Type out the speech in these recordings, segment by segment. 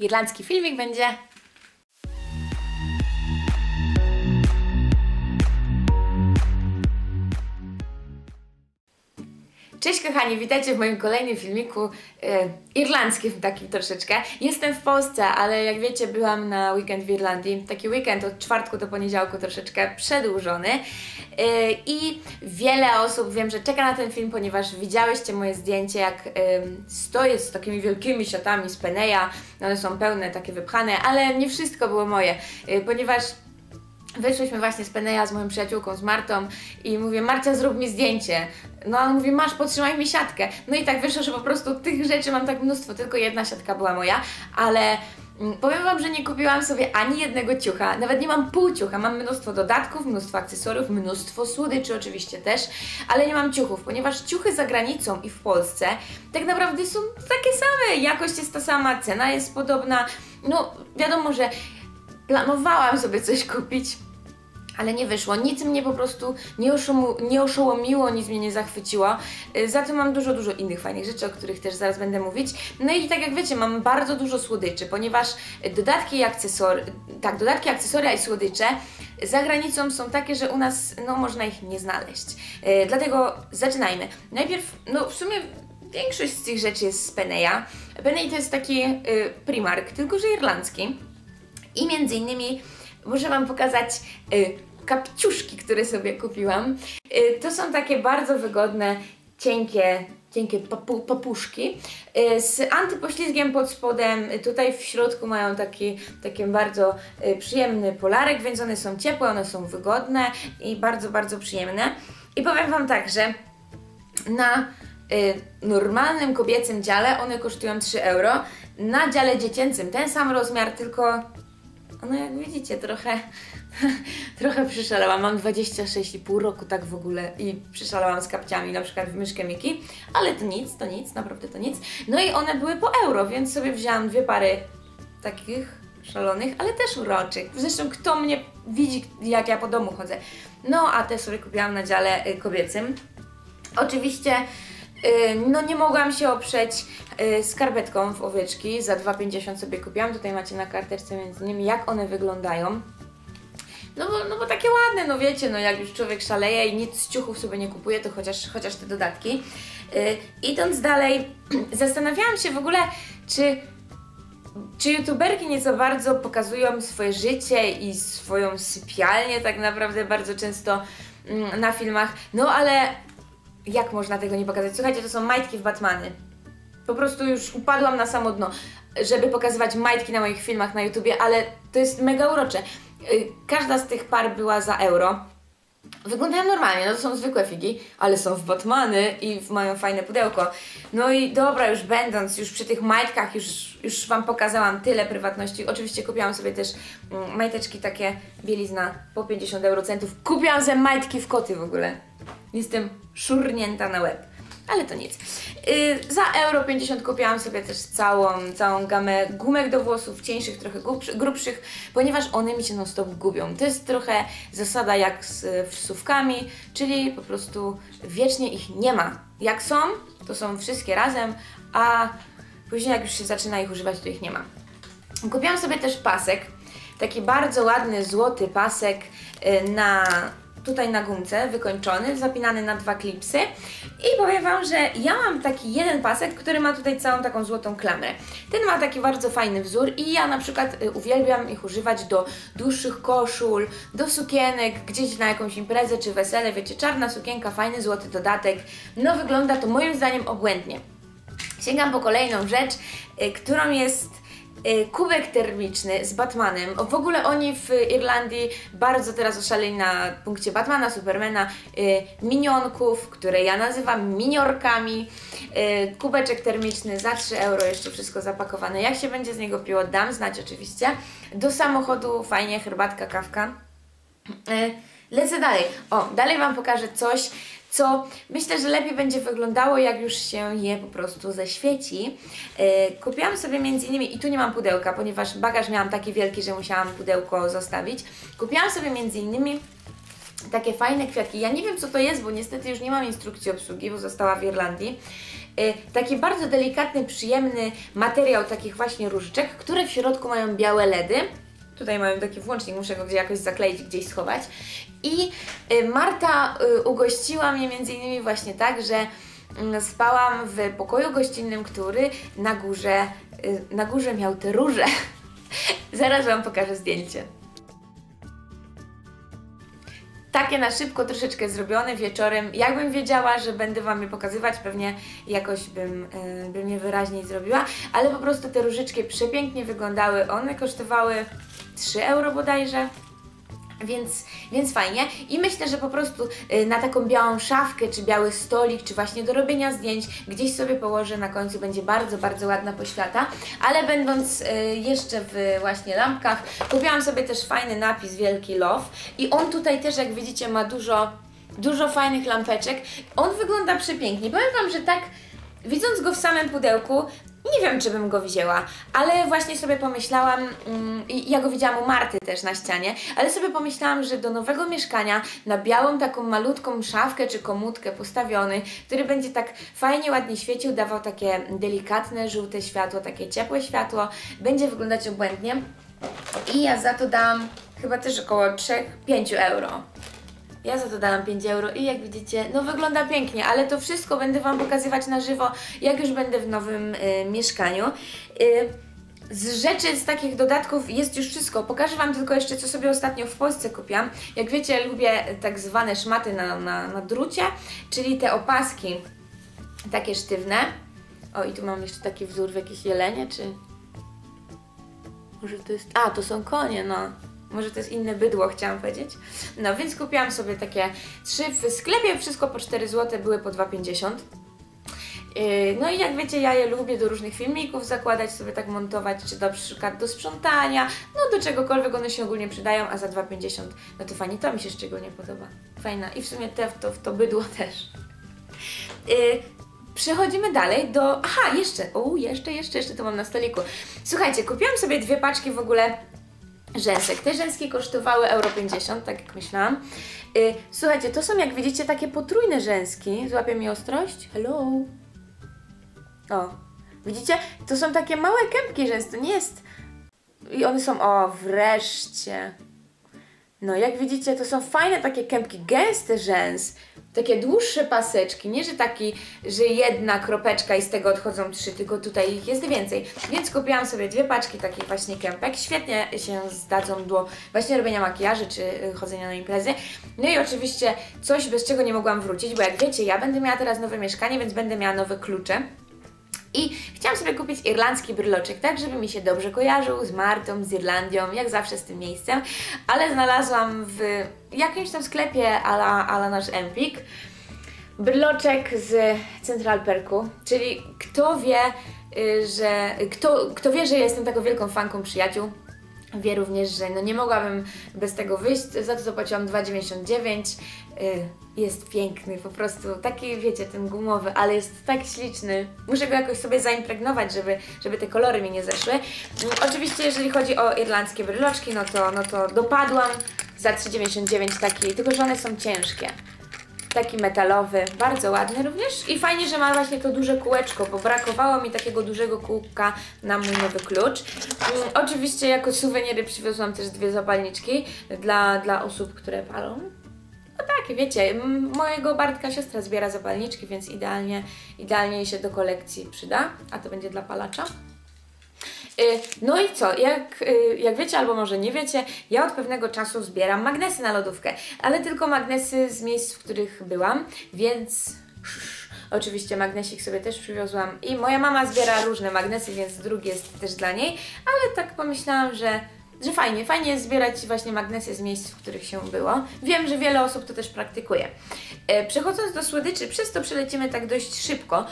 irlandzki filmik będzie. Cześć kochani, witajcie w moim kolejnym filmiku e, irlandzkim takim troszeczkę. Jestem w Polsce, ale jak wiecie byłam na weekend w Irlandii. Taki weekend od czwartku do poniedziałku troszeczkę przedłużony. E, I wiele osób wiem, że czeka na ten film, ponieważ widziałyście moje zdjęcie, jak e, stoję z takimi wielkimi siatami z Peneja. One są pełne, takie wypchane, ale nie wszystko było moje, e, ponieważ Wyszłyśmy właśnie z Peneja z moją przyjaciółką, z Martą i mówię, Marcia zrób mi zdjęcie. No a on mówi, masz, podtrzymaj mi siatkę. No i tak wyszło, że po prostu tych rzeczy mam tak mnóstwo, tylko jedna siatka była moja, ale mm, powiem Wam, że nie kupiłam sobie ani jednego ciucha, nawet nie mam pół ciucha, mam mnóstwo dodatków, mnóstwo akcesoriów, mnóstwo słodyczy oczywiście też, ale nie mam ciuchów, ponieważ ciuchy za granicą i w Polsce tak naprawdę są takie same, jakość jest ta sama, cena jest podobna, no wiadomo, że planowałam sobie coś kupić, ale nie wyszło. Nic mnie po prostu nie, oszomu, nie oszołomiło, nic mnie nie zachwyciło. Y, za to mam dużo, dużo innych fajnych rzeczy, o których też zaraz będę mówić. No i tak jak wiecie, mam bardzo dużo słodyczy, ponieważ dodatki i akcesoria, tak, dodatki, akcesoria i słodycze za granicą są takie, że u nas no, można ich nie znaleźć. Yy, dlatego zaczynajmy. Najpierw, no w sumie większość z tych rzeczy jest z Peneja. Peney to jest taki yy, Primark, tylko że irlandzki. I między innymi muszę Wam pokazać y, kapciuszki, które sobie kupiłam. Y, to są takie bardzo wygodne, cienkie, cienkie papu, papuszki y, z antypoślizgiem pod spodem. Tutaj w środku mają taki, taki bardzo y, przyjemny polarek, więc one są ciepłe, one są wygodne i bardzo, bardzo przyjemne. I powiem Wam tak, że na y, normalnym kobiecym dziale one kosztują 3 euro. Na dziale dziecięcym ten sam rozmiar, tylko no jak widzicie, trochę, trochę przyszalałam. Mam 26,5 roku tak w ogóle i przyszalałam z kapciami, na przykład w myszkę Miki, ale to nic, to nic, naprawdę to nic. No i one były po euro, więc sobie wzięłam dwie pary takich szalonych, ale też uroczych. Zresztą kto mnie widzi, jak ja po domu chodzę. No, a te sobie kupiłam na dziale y, kobiecym. Oczywiście no nie mogłam się oprzeć y, skarpetką w owieczki, za 2,50 sobie kupiłam, tutaj macie na karteczce między nimi jak one wyglądają. No bo, no bo takie ładne, no wiecie, no jak już człowiek szaleje i nic z ciuchów sobie nie kupuje, to chociaż, chociaż te dodatki. Yy, idąc dalej, zastanawiałam się w ogóle, czy, czy youtuberki nieco bardzo pokazują swoje życie i swoją sypialnię tak naprawdę bardzo często mm, na filmach, no ale jak można tego nie pokazać? Słuchajcie, to są majtki w Batmany. Po prostu już upadłam na samo dno, żeby pokazywać majtki na moich filmach na YouTubie, ale to jest mega urocze. Y, każda z tych par była za euro. Wyglądają normalnie, no to są zwykłe figi, ale są w Batmany i mają fajne pudełko. No i dobra, już będąc już przy tych majtkach, już, już Wam pokazałam tyle prywatności. Oczywiście kupiłam sobie też mm, majteczki takie bielizna po 50 eurocentów. Kupiłam sobie majtki w koty w ogóle. Jestem szurnięta na łeb. Ale to nic. Yy, za euro 50 kupiłam sobie też całą, całą gamę gumek do włosów, cieńszych, trochę grubszych, ponieważ one mi się non stop gubią. To jest trochę zasada jak z wsówkami, czyli po prostu wiecznie ich nie ma. Jak są, to są wszystkie razem, a później jak już się zaczyna ich używać, to ich nie ma. Kupiłam sobie też pasek, taki bardzo ładny, złoty pasek yy, na tutaj na gumce, wykończony, zapinany na dwa klipsy i powiem Wam, że ja mam taki jeden pasek, który ma tutaj całą taką złotą klamrę. Ten ma taki bardzo fajny wzór i ja na przykład y, uwielbiam ich używać do dłuższych koszul, do sukienek, gdzieś na jakąś imprezę czy wesele, wiecie, czarna sukienka, fajny złoty dodatek, no wygląda to moim zdaniem obłędnie. Sięgam po kolejną rzecz, y, którą jest kubek termiczny z Batmanem. W ogóle oni w Irlandii bardzo teraz oszaleli na punkcie Batmana, Supermana, y, minionków, które ja nazywam miniorkami. Y, kubeczek termiczny za 3 euro, jeszcze wszystko zapakowane. Jak się będzie z niego piło, dam znać oczywiście. Do samochodu fajnie, herbatka, kawka. Lecę dalej. O, dalej Wam pokażę coś, co myślę, że lepiej będzie wyglądało, jak już się je po prostu zaświeci. Yy, kupiłam sobie między innymi, i tu nie mam pudełka, ponieważ bagaż miałam taki wielki, że musiałam pudełko zostawić. Kupiłam sobie między innymi takie fajne kwiatki. Ja nie wiem, co to jest, bo niestety już nie mam instrukcji obsługi, bo została w Irlandii. taki bardzo delikatny, przyjemny materiał takich właśnie różyczek, które w środku mają białe ledy. Tutaj mają taki włącznik, muszę go gdzieś jakoś zakleić, gdzieś schować. I Marta ugościła mnie między innymi właśnie tak, że mm, spałam w pokoju gościnnym, który na górze, na górze miał te róże. Zaraz Wam pokażę zdjęcie. Takie na szybko troszeczkę zrobione wieczorem. Jakbym wiedziała, że będę Wam je pokazywać, pewnie jakoś bym, bym je wyraźniej zrobiła, ale po prostu te różyczki przepięknie wyglądały. One kosztowały 3 euro bodajże więc, więc fajnie. I myślę, że po prostu y, na taką białą szafkę, czy biały stolik, czy właśnie do robienia zdjęć, gdzieś sobie położę na końcu, będzie bardzo, bardzo ładna poświata. Ale będąc y, jeszcze w właśnie lampkach, kupiłam sobie też fajny napis Wielki Love i on tutaj też, jak widzicie, ma dużo, dużo fajnych lampeczek. On wygląda przepięknie. Powiem Wam, że tak Widząc go w samym pudełku, nie wiem, czy bym go wzięła, ale właśnie sobie pomyślałam, mm, ja go widziałam u Marty też na ścianie, ale sobie pomyślałam, że do nowego mieszkania na białą taką malutką szafkę czy komutkę postawiony, który będzie tak fajnie, ładnie świecił, dawał takie delikatne, żółte światło, takie ciepłe światło, będzie wyglądać obłędnie. I ja za to dam chyba też około 3-5 euro. Ja za to dałam 5 euro i jak widzicie, no wygląda pięknie, ale to wszystko będę Wam pokazywać na żywo, jak już będę w nowym y, mieszkaniu. Y, z rzeczy, z takich dodatków jest już wszystko. Pokażę Wam tylko jeszcze, co sobie ostatnio w Polsce kupiłam. Jak wiecie, lubię tak zwane szmaty na, na, na drucie, czyli te opaski takie sztywne. O, i tu mam jeszcze taki wzór w jakieś jelenie, czy... Może to jest... A, to są konie, no. Może to jest inne bydło, chciałam powiedzieć. No więc kupiłam sobie takie trzy w sklepie, wszystko po 4 zł, były po 2,50. Yy, no i jak wiecie, ja je lubię do różnych filmików zakładać, sobie tak montować, czy na przykład do sprzątania, no do czegokolwiek one się ogólnie przydają, a za 2,50 no to fajnie, to mi się szczególnie podoba. Fajna i w sumie te w to, w to bydło też. Yy, przechodzimy dalej do... Aha, jeszcze, o, jeszcze, jeszcze, jeszcze to mam na stoliku. Słuchajcie, kupiłam sobie dwie paczki w ogóle rzęsek. Te rzęski kosztowały euro 50, tak jak myślałam. Yy, słuchajcie, to są jak widzicie takie potrójne rzęski. Złapie mi ostrość? Hello? O, widzicie? To są takie małe kępki rzęs, to nie jest... I one są, o, wreszcie. No, jak widzicie, to są fajne takie kępki, gęste rzęs takie dłuższe paseczki, nie że taki, że jedna kropeczka i z tego odchodzą trzy, tylko tutaj ich jest więcej. Więc kupiłam sobie dwie paczki takich właśnie kępek. Świetnie się zdadzą do właśnie robienia makijaży czy y, chodzenia na imprezy. No i oczywiście coś, bez czego nie mogłam wrócić, bo jak wiecie, ja będę miała teraz nowe mieszkanie, więc będę miała nowe klucze. I chciałam sobie kupić irlandzki bryloczek, tak żeby mi się dobrze kojarzył z Martą, z Irlandią, jak zawsze z tym miejscem, ale znalazłam w jakimś tam sklepie ala, ala nasz Empik. Bryloczek z Central Perku, czyli kto wie, y, że kto, kto wie, że jestem taką wielką fanką przyjaciół, wie również, że no nie mogłabym bez tego wyjść, za to zapłaciłam 2,99 y, jest piękny, po prostu taki, wiecie, ten gumowy, ale jest tak śliczny. Muszę go jakoś sobie zaimpregnować, żeby, żeby te kolory mi nie zeszły. Mm, oczywiście, jeżeli chodzi o irlandzkie bryloczki, no to, no to dopadłam za 3,99 taki, tylko że one są ciężkie. Taki metalowy, bardzo ładny również i fajnie, że ma właśnie to duże kółeczko, bo brakowało mi takiego dużego kółka na mój nowy klucz. Um, oczywiście jako suweniry przywiozłam też dwie zapalniczki dla, dla osób, które palą. No tak, wiecie, mojego Bartka siostra zbiera zapalniczki, więc idealnie, idealnie jej się do kolekcji przyda, a to będzie dla palacza. Y, no i co, jak, y, jak wiecie albo może nie wiecie, ja od pewnego czasu zbieram magnesy na lodówkę, ale tylko magnesy z miejsc, w których byłam, więc Oczywiście magnesik sobie też przywiozłam i moja mama zbiera różne magnesy, więc drugi jest też dla niej, ale tak pomyślałam, że że fajnie, fajnie jest zbierać właśnie magnesy z miejsc, w których się było. Wiem, że wiele osób to też praktykuje. E, przechodząc do słodyczy, przez to przelecimy tak dość szybko.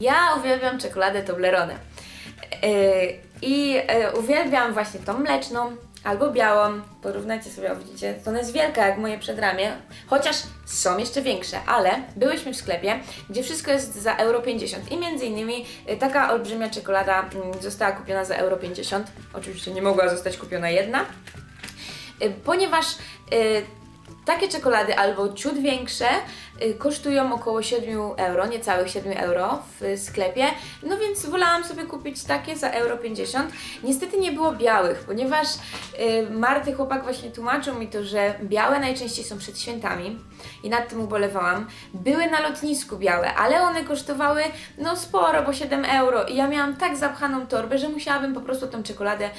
Ja uwielbiam czekoladę Toblerone. E, I e, uwielbiam właśnie tą mleczną, albo białą, porównajcie sobie, widzicie, to ona jest wielka jak moje przedramię, chociaż są jeszcze większe, ale byłyśmy w sklepie, gdzie wszystko jest za euro 50 i między innymi y, taka olbrzymia czekolada mm, została kupiona za euro 50, oczywiście nie mogła zostać kupiona jedna, y, ponieważ y, takie czekolady albo ciut większe y, kosztują około 7 euro, niecałych 7 euro w sklepie, no więc wolałam sobie kupić takie za euro 50. Niestety nie było białych, ponieważ y, Marty chłopak właśnie tłumaczył mi to, że białe najczęściej są przed świętami i nad tym ubolewałam. Były na lotnisku białe, ale one kosztowały no sporo, bo 7 euro i ja miałam tak zapchaną torbę, że musiałabym po prostu tą czekoladę y,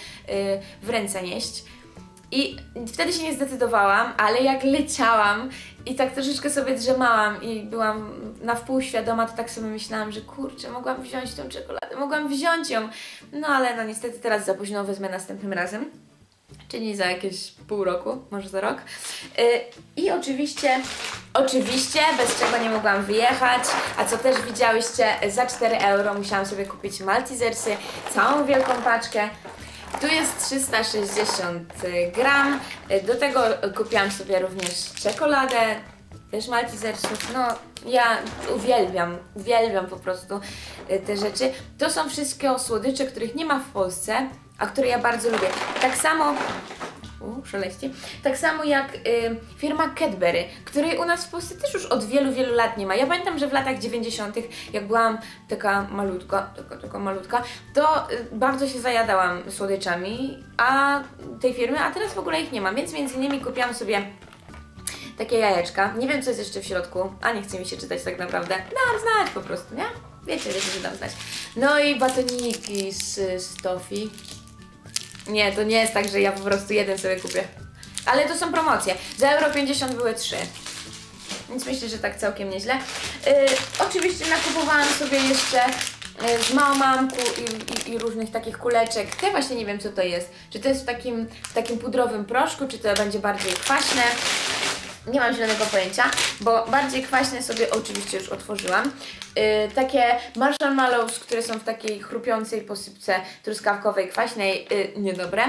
w ręce nieść. I wtedy się nie zdecydowałam, ale jak leciałam i tak troszeczkę sobie drzemałam i byłam na wpół świadoma, to tak sobie myślałam, że kurczę, mogłam wziąć tą czekoladę, mogłam wziąć ją. No ale no niestety teraz za późno wezmę następnym razem. Czyli za jakieś pół roku, może za rok. Yy, I oczywiście, oczywiście, bez czego nie mogłam wyjechać, a co też widziałyście, za 4 euro musiałam sobie kupić Maltesersy, całą wielką paczkę. Tu jest 360 gram. Do tego kupiłam sobie również czekoladę, też Maltesersów. No, ja uwielbiam, uwielbiam po prostu y, te rzeczy. To są wszystkie słodycze, których nie ma w Polsce, a które ja bardzo lubię. Tak samo u. Tak samo jak y, firma Cadbury, której u nas w Polsce też już od wielu, wielu lat nie ma. Ja pamiętam, że w latach 90., jak byłam taka malutka, taka, taka malutka, to y, bardzo się zajadałam słodyczami, a tej firmy, a teraz w ogóle ich nie ma, więc między innymi kupiłam sobie takie jajeczka. Nie wiem, co jest jeszcze w środku, a nie chce mi się czytać tak naprawdę. Dam znać po prostu, nie? Wiecie, wiecie, że dam znać. No i batoniki z, z tofi. Nie, to nie jest tak, że ja po prostu jeden sobie kupię. Ale to są promocje. Za euro 50 były trzy. Więc myślę, że tak całkiem nieźle. Yy, oczywiście nakupowałam sobie jeszcze yy, z małomamku i, i, i, różnych takich kuleczek. Te właśnie nie wiem co to jest. Czy to jest w takim, w takim pudrowym proszku, czy to będzie bardziej kwaśne. Nie mam zielonego pojęcia, bo bardziej kwaśne sobie oczywiście już otworzyłam. Yy, takie marshmallows, które są w takiej chrupiącej posypce truskawkowej, kwaśnej, yy, niedobre.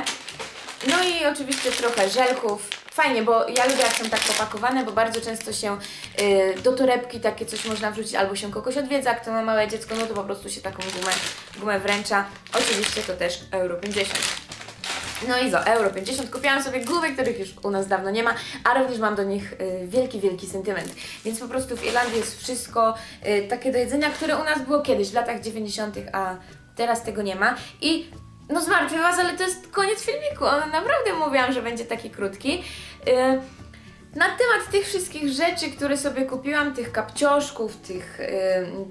No i oczywiście trochę żelków. Fajnie, bo ja lubię jak są tak popakowane, bo bardzo często się yy, do torebki takie coś można wrzucić, albo się kogoś odwiedza, kto ma małe dziecko, no to po prostu się taką gumę, gumę wręcza. Oczywiście to też euro 50. No i za euro 50 kupiłam sobie gumy, których już u nas dawno nie ma, a również mam do nich y, wielki, wielki sentyment. Więc po prostu w Irlandii jest wszystko y, takie do jedzenia, które u nas było kiedyś, w latach 90., a teraz tego nie ma. I no zmartwię Was, ale to jest koniec filmiku. Naprawdę mówiłam, że będzie taki krótki. Y, na temat tych wszystkich rzeczy, które sobie kupiłam, tych kapcioszków, tych,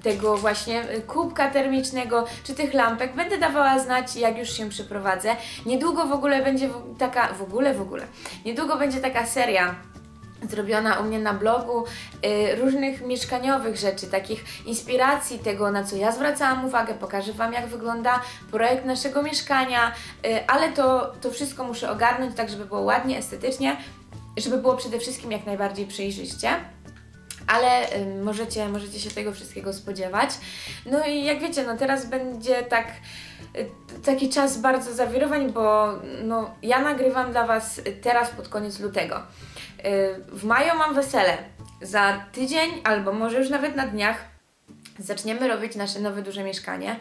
tego właśnie kubka termicznego, czy tych lampek, będę dawała znać, jak już się przeprowadzę. Niedługo w ogóle będzie taka, w ogóle, w ogóle, niedługo będzie taka seria zrobiona u mnie na blogu y, różnych mieszkaniowych rzeczy, takich inspiracji tego, na co ja zwracałam uwagę, pokażę Wam jak wygląda projekt naszego mieszkania, y, ale to, to wszystko muszę ogarnąć tak, żeby było ładnie, estetycznie, żeby było przede wszystkim jak najbardziej przejrzyście. Ale y, możecie, możecie się tego wszystkiego spodziewać. No i jak wiecie, no teraz będzie tak y, taki czas bardzo zawirowań, bo no, ja nagrywam dla Was teraz pod koniec lutego. Y, w maju mam wesele. Za tydzień albo może już nawet na dniach zaczniemy robić nasze nowe duże mieszkanie,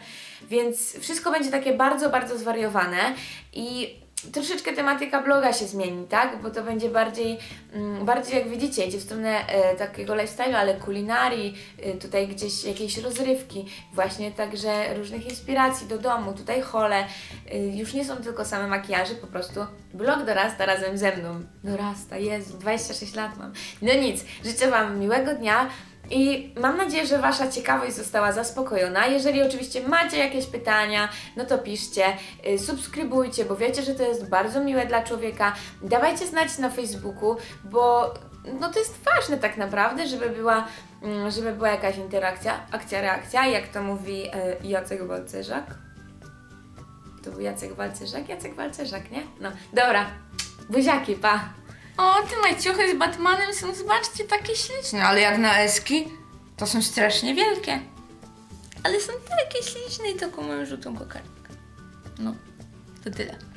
więc wszystko będzie takie bardzo, bardzo zwariowane i troszeczkę tematyka bloga się zmieni, tak? Bo to będzie bardziej, mm, bardziej jak widzicie, idzie w stronę e, takiego lifestyle'u, ale kulinarii, e, tutaj gdzieś jakieś rozrywki, właśnie także różnych inspiracji do domu, tutaj hole. E, już nie są tylko same makijaże, po prostu blog dorasta razem ze mną. Dorasta, Jezu, 26 lat mam. No nic, życzę Wam miłego dnia. I mam nadzieję, że Wasza ciekawość została zaspokojona. Jeżeli oczywiście macie jakieś pytania, no to piszcie, y, subskrybujcie, bo wiecie, że to jest bardzo miłe dla człowieka. Dawajcie znać na Facebooku, bo no to jest ważne tak naprawdę, żeby była, mm, żeby była jakaś interakcja, akcja, reakcja, jak to mówi y, Jacek Walcerzak. To był Jacek Walcerzak? Jacek Walcerzak, nie? No, dobra. Buziaki, pa! O, te majciuchy z Batmanem są, zobaczcie, takie śliczne, ale jak na eski, to są strasznie wielkie. Ale są takie śliczne i taką mają żółtą kokardkę. No, to tyle.